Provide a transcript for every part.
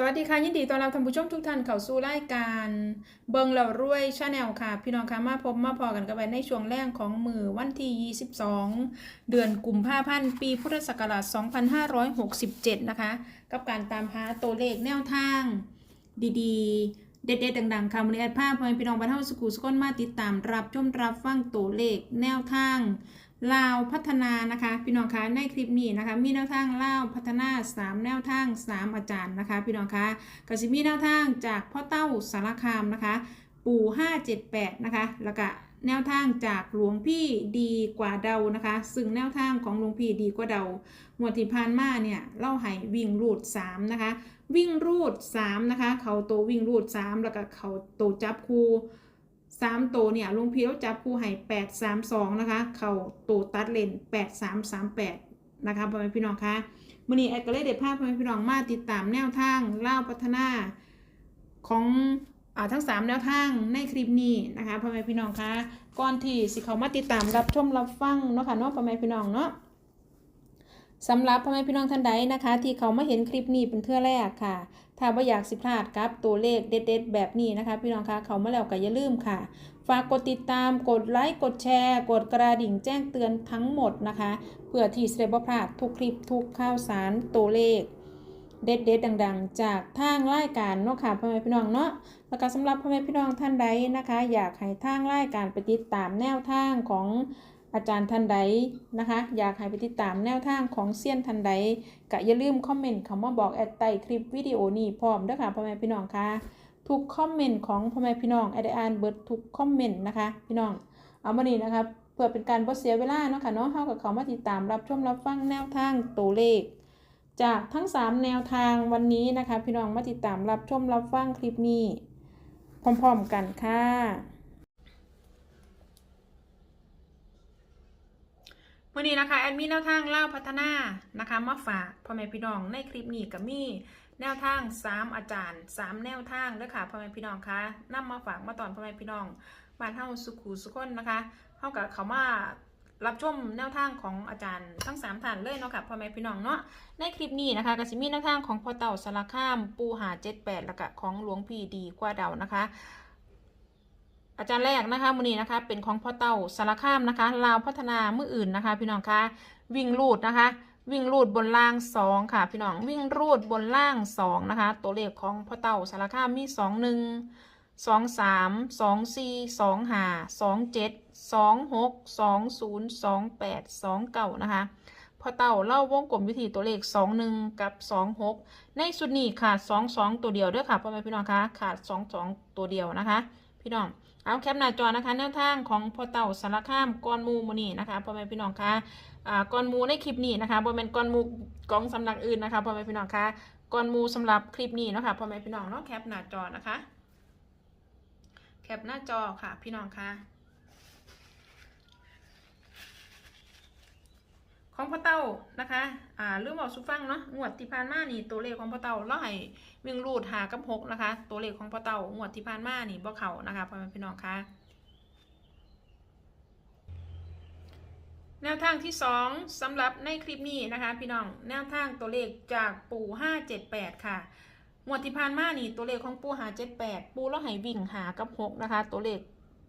สวัสดีค่ะ ยินดีต้อนรับท่านผู้ชมทุกท่านเข้าสู่รายการเบิงเหล่ารวยชาแนลค่ะ พี่น้องคะมาพบมาพอกันกันไปในช่วงแรกของมือวันที่ 22 เดือนกุมภาพันธ์ปีพุทธศักราช 2567 นะคะ กับการตามหาตัวเลขแนวทาง ดีๆ เด็ดๆดังๆค่ะมือนี้แอดภาพพ่อแม่พี่น้องบรรเทาสกูสกลมาติดตามรับชมรับฟังตัวเลขแนวทาง ลาวพัฒนานะคะพี่น้องคะในคลิปนี้นะคะมีแนวทางลาวพัฒนา 3 แนวทาง 3 อาจารย์นะคะพี่น้องคะก็สิมีแนวทางจากพ่อเต้าสารคามนะคะ ปู่ 578 นะคะแล้วก็แนวทางจากหลวงพี่ดีกว่าเดานะคะ ซึ่งแนวทางของหลวงพี่ดีกว่าเดาหมวดที่ผ่านมาเนี่ยเล่าให้วิ่งรูด 3 นะคะ วิ่งรูด 3 นะคะ เขาโตวิ่งรูด 3 แล้วก็เขาโตจับคู่ สามตัวเนี่ยลุงพีแล้วจับคู่ให้แปดสามสองนะคะ เข่าตัวตัดเลนแปดสามสามแปดนะคะพ่อแม่พี่น้องคะมื่อนี้แอดก็เลยเด็ดภาพพ่อแม่พี่น้องมาติดตามแนวทางเล่าพัฒนาของอทั้งสามแนวทางในคลิปนี้นะคะพ่อแม่พี่น้องคะก่อนที่สิเขามาติดตามรับชมรับฟังเนาะค่ะเนาะพ่อแม่พี่น้องเนาะสำหรับพ่อแม่พี่น้องท่านใดนะคะ ที่เขามาเห็นคลิปนี้เป็นเทื่อแรกค่ะ ถ้าว่าอยากสิพลาดกับตัวเลขเด็ด ๆ แบบนี้นะคะ พี่น้องคะเขามาแล้วก็อย่าลืมค่ะ ฝากกดติดตามกดไลค์กดแชร์ กดกระดิ่งแจ้งเตือนทั้งหมดนะคะ เพื่อที่จะได้บ่พลาดทุกคลิปทุกข่าวสารตัวเลขเด็ดๆดังๆ จากทางรายการเนาะค่ะพ่อแม่พี่น้องเนาะแล้วก็สำหรับพ่อแม่พี่น้องท่านใดนะคะ อยากให้ทางรายการไปติดตามแนวทางของ อาจารย์ท่านใดนะคะ อยากให้ไปติดตามแนวทางของเซียนท่านใดก็อย่าลืมคอมเมนต์คำว่าบอกแอดใต้คลิปวิดีโอนี้พร้อมด้วยค่ะพ่อแม่พี่น้องค่ะทุกคอมเมนต์ของพ่อแม่พี่น้องแอดอ่านเบิร์ดทุกคอมเมนต์นะคะ พี่น้องเอามานี่นะคะเพื่อเป็นการบ่เสียเวลาเนาะค่ะเนาะเฮากับเขามาติดตามรับชมรับฟังแนวทางตัวเลข จากทั้ง 3 แนวทางวันนี้นะคะ พี่น้องมาติดตามรับชมรับฟังคลิปนี้ พร้อม ๆ กันค่ะ วันนี้นะคะแอดมินแนวทางเล่าพัฒนานะคะมาฝากพ่อแม่พี่น้องในคลิปนี้กับมีแนวทาง 3 อาจารย์ 3 แนวทางเด้อค่ะพ่อแม่พี่น้องคะนำมาฝากมาตอนพ่อแม่พี่น้องบ้านเฮาสุขุสุขคนนะคะเฮากับเขามารับชมแนวทางของอาจารย์ทั้ง3ท่านเลยเนาะค่ะพ่อแม่พี่น้องเนาะในคลิปนี้นะคะก็สิมีแนวทางของพ่อเต่าสารคาม ปูหา78แล้วก็ของหลวงพี่ดีกว่าเดานะคะ อาจารย์แรกนะคะมือนี้นะคะเป็นของพ่อเต่าสารคามนะคะลาวพัฒนามืออื่นนะคะ พี่น้องคะวิ่งรูดนะคะ วิ่งรูดบนล่างสองค่ะ พี่น้องวิ่งรูดบนล่างสองนะคะ ตัวเลขของพ่อเต่าสารคามมีสองหนึ่งสองสามสองสี่สองห้าสองเจ็ดสองหกสองศูนย์สองแปดสองเก้านะคะพ่อเต่าเล่าวงกลมวิธีตัวเลขสองหนึ่งกับสองหกในสุดนี้ขาดสองสองตัวเดียวด้วยค่ะพ่อแม่พี่น้องคะขาดสองสองตัวเดียวนะคะ พี่น้อง เอาแคปหน้าจอนะคะแนวทางของพอเต่าสารคามก้อนมูมูนี่นะคะพ่อแม่พี่น้องคะอ่าก้อนมูในคลิปนี้นะคะบ่เป็นก้อนมูกองสำนักอื่นนะคะพ่อแม่พี่น้องคะก้อนมูสำหรับคลิปนี้นะคะพ่อแม่พี่น้องเนาะแคปหน้าจอนะคะ แคปหน้าจอค่ะพี่น้องคะ ของพ่อเต่านะคะอ่าลืมบอกสุฟังเนาะงวดที่ผ่านมานี่ตัวเลขของพ่อเต่าเราให้วิ่งรูดหากับหกนะคะ ตัวเลขของพ่อเต่างวดที่ผ่านมานี่บ่เขานะคะพ่อแม่พี่น้องคะแนวทางที่ 2สำหรับในคลิปนี้นะคะ พี่น้องแนวทางตัวเลขจากปู่ 578 ค่ะงวดที่ผ่านมานี่ตัวเลขของปู่ 578 ปูแล้วให้วิ่งหากับ 6 นะคะ ตัวเลข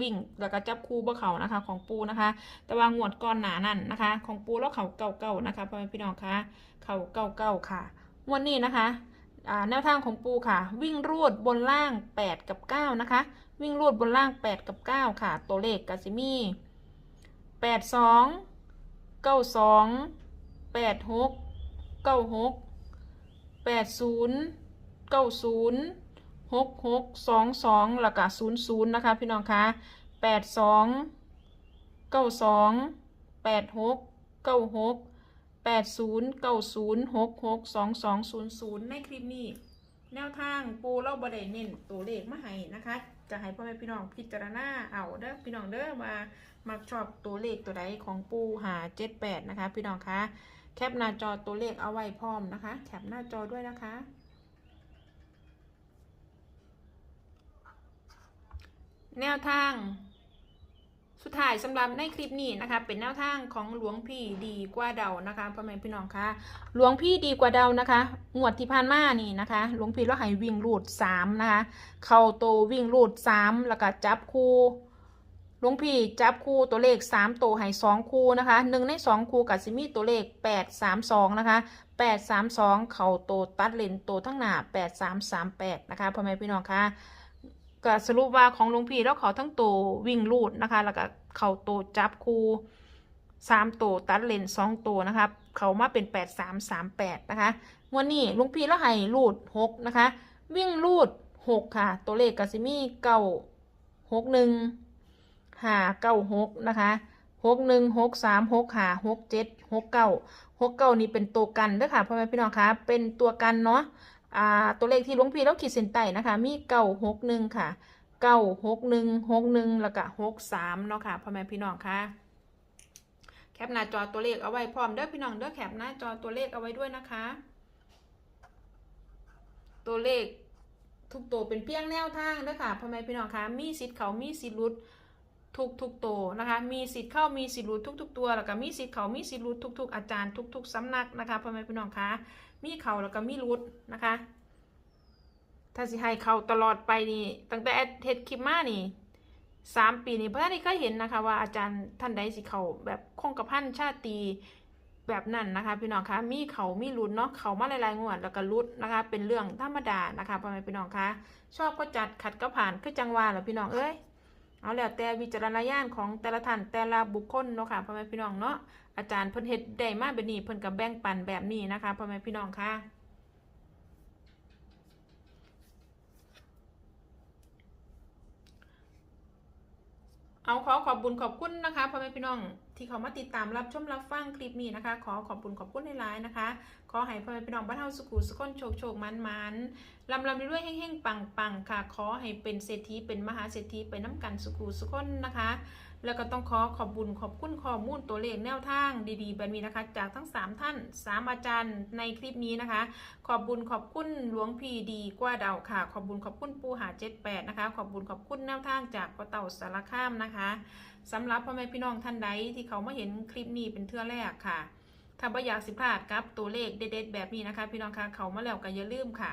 วิ่งแล้วก็จับคู่บ่เขานะคะ ของปูนะคะ แต่ว่างวดก่อนหนานั่นนะคะ ของปูแล้วเขาเก่าเกาๆนะคะพ่อแม่พี่น้องคะเขาเก่าเกาๆค่ะงวดนี้นะคะแนวทางของปูค่ะ วิ่งรูดบนล่าง 8 กับ 9 นะคะ วิ่งรูดบนล่าง 8 กับ 9 ค่ะ ตัวเลขกาซิมี่8 2เก้าสองแปดหกเก้า หกหกสองสองแล้วก็ศูนย์ศูนย์นะคะ พี่น้องคะแปดสองเก้าสองแปดหกเก้าหกแปดศูนย์เก้าศูนย์หกหกสองสองศูนย์ศูนย์ในคลิปนี้ แนวทางปูเล่าบไดเน้นตัวเลขมาให้นะคะ จะให้พ่อแม่พี่น้องพิจารณาเอาเด้อพี่น้องเด้อมามักชอบตัวเลขตัวใดของปูหาเจ็ดแปดนะคะ พี่น้องคะแคปหน้าจอตัวเลขเอาไว้พร้อมนะคะ แคปหน้าจอด้วยนะคะ แนวทาง สุดท้ายสำหรับในคลิปนี้นะคะ เป็นแนวทางของหลวงพี่ดีกว่าเดานะคะพ่อแม่พี่น้องคะหลวงพี่ดีกว่าเดานะคะงวดที่ผ่านมานี่นะคะ หลวงพี่เราให้วิ่งรูดสามนะคะ เข้าโตวิ่งรูดสามแล้วก็จับคู่หลวงพี่จับคู่ตัวเลขสามตัวให้สองคู่นะคะหนึ่งในสองคู่กับซิมีตัวเลขแปดสามสองนะคะแปดสามสองเข่าโตตัดเลนโตทั้งหน้าแปดสามสามแปดนะคะพ่อแม่พี่น้องคะ ก็สรุปว่าของหลุงพี่แล้วเขาทั้งตัววิ่งลูดนะคะ แล้วก็เขาตัวจับคูสามตัวตัดเลนสองตัวนะครับเขามาเป็นแปดสามสามแปดนะคะงวันนี้หลุงพี่แล้วให้ลูดหกนะคะ วิ่งลูดหกค่ะ ตัวเลขกาซิมีเก้าหกหนึ่งห้าเก้าหกนะคะหกหนึ่งหกสามหกห้าหกเจ็ดหกเก้าหกเก้านี่เป็นตัวกันเด้วยค่ะพ่อแม่พี่น้องคะเป็นตัวกันเนาะ อ่าตัวเลขที่หลวงพี่เราขีดเส้นใต้นะคะ มีเก้าหกหนึ่งค่ะเก้าหกหนึ่งหกหนึ่งแล้วก็หกสามเนาะค่ะพ่อแม่พี่น้องค่ะแคปหน้าจอตัวเลขเอาไว้พร้อมเด้อพี่น้องเด้อแคปหน้าจอตัวเลขเอาไว้ด้วยนะคะ ตัวเลขทุกตัวเป็นเพียงแนวทางเด้อค่ะพ่อแม่พี่น้องค่ะมีสิทธิ์เขามีสิทธิ์หลุดทุกทุกตัวนะคะ มีสิทธิ์เข้ามีสิทธิ์หลุดทุกทุก ๆ ตัว แล้วก็มีสิทธิ์เขามีสิทธิ์หลุดทุก ๆ อาจารย์ทุก ๆสำนักนะคะพ่อแม่พี่น้องคะ มีเขาแล้วก็มีรุดนะคะ ถ้าสิให้เขาตลอดไปนี่ ตั้งแต่เฮ็ดคลิปมานี่สามปีนี่เพื่อนนี่เคยเห็นนะคะ ว่าอาจารย์ท่านใดสิเขาแบบคงกระพันชาตรีแบบนั้นนะคะพี่น้องคะมีเขามีรุดเนาะเขามาหลายๆงวดแล้วก็รุดนะคะ เป็นเรื่องธรรมดานะคะพ่อแม่พี่น้องคะชอบก็จัดขัดก็ผ่านคือจังหวะแหละพี่น้องเอ้ยเอาแล้วแต่วิจารณญาณของแต่ละท่านแต่ละบุคคลเนาะค่ะพ่อแม่พี่น้องเนาะ อาจารย์เพิ่นเฮ็ดได้มาแบบนี้เพิ่นกับแบ่งปันแบบนี้นะคะพ่อแม่พี่น้องค่ะเอาขอขอบบุญขอบคุณนะคะพ่อแม่พี่น้อง ที่เขามาติดตามรับชมรับฟังคลิปนี้นะคะ ขอขอบบุญขอบคุณในไลน์นะคะ ขอให้พ่อแม่พี่น้องบ้านเฮาสุขุสุขคนโชคโชคมันมันลำลำด้วยๆแห้งๆปังปังๆค่ะ ขอให้เป็นเศรษฐีเป็นมหาเศรษฐีไปน้ำกันสุขุสุขคนนะคะ แล้วก็ต้องขอขอบบุญขอบคุณข้อมูลตัวเลขแนวทางดีๆแบบนี้นะคะ จากทั้ง 3 ท่าน 3 อาจารย์ในคลิปนี้นะคะ ขอบบุญขอบคุณหลวงพี่ดีกว่าเดาค่ะ ขอบบุญขอบคุณปูหาเจ็ดแปดนะคะ ขอบบุญขอบคุณแนวทางจากพ่อเต่าสารคามนะคะสำหรับพ่อแม่พี่น้องท่านใดที่เขามาเห็นคลิปนี้เป็นเทื่อแรกค่ะ ถ้าไม่อยากสิพลาดกับตัวเลขเด็ดๆแบบนี้นะคะ พี่น้องคะเขามาแล้วก็อย่าลืมค่ะ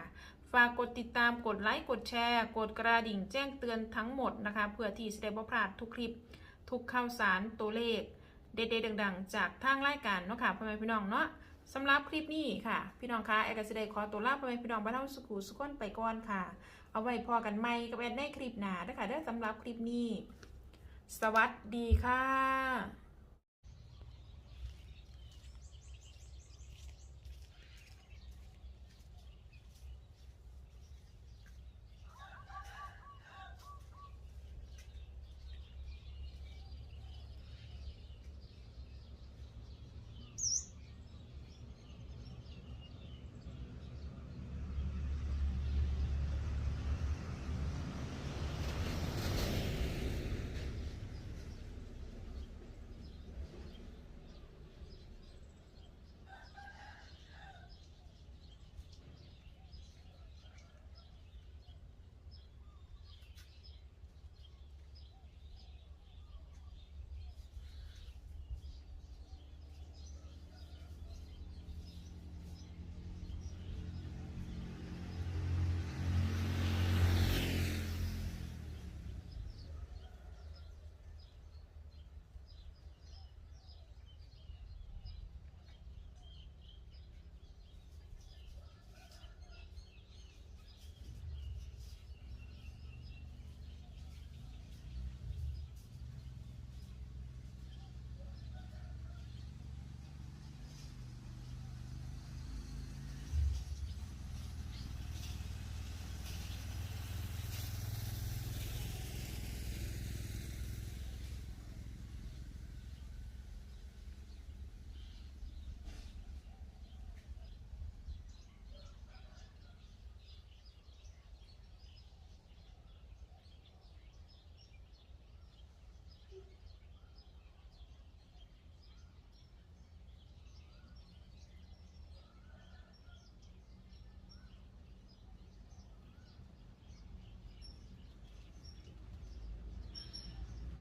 ฝากกดติดตามกดไลค์กดแชร์ กดกระดิ่งแจ้งเตือนทั้งหมดนะคะเพื่อที่จะได้บ่พลาดทุกคลิป ทุกข่าวสารตัวเลข เด็ดๆดังๆ จากทางรายการเนาะค่ะพ่อแม่พี่น้องเนาะสำหรับคลิปนี้ค่ะ พี่น้องคะแอร์กสิเดขอตัวลาพ่อแม่พี่น้องบ้านเฮาสุขุสุขนไปก่อนค่ะ เอาไว้พอกันใหม่กับแอดในคลิปหน้าเด้อค่ะเด้อสำหรับคลิปนี้ สวัสดีค่ะ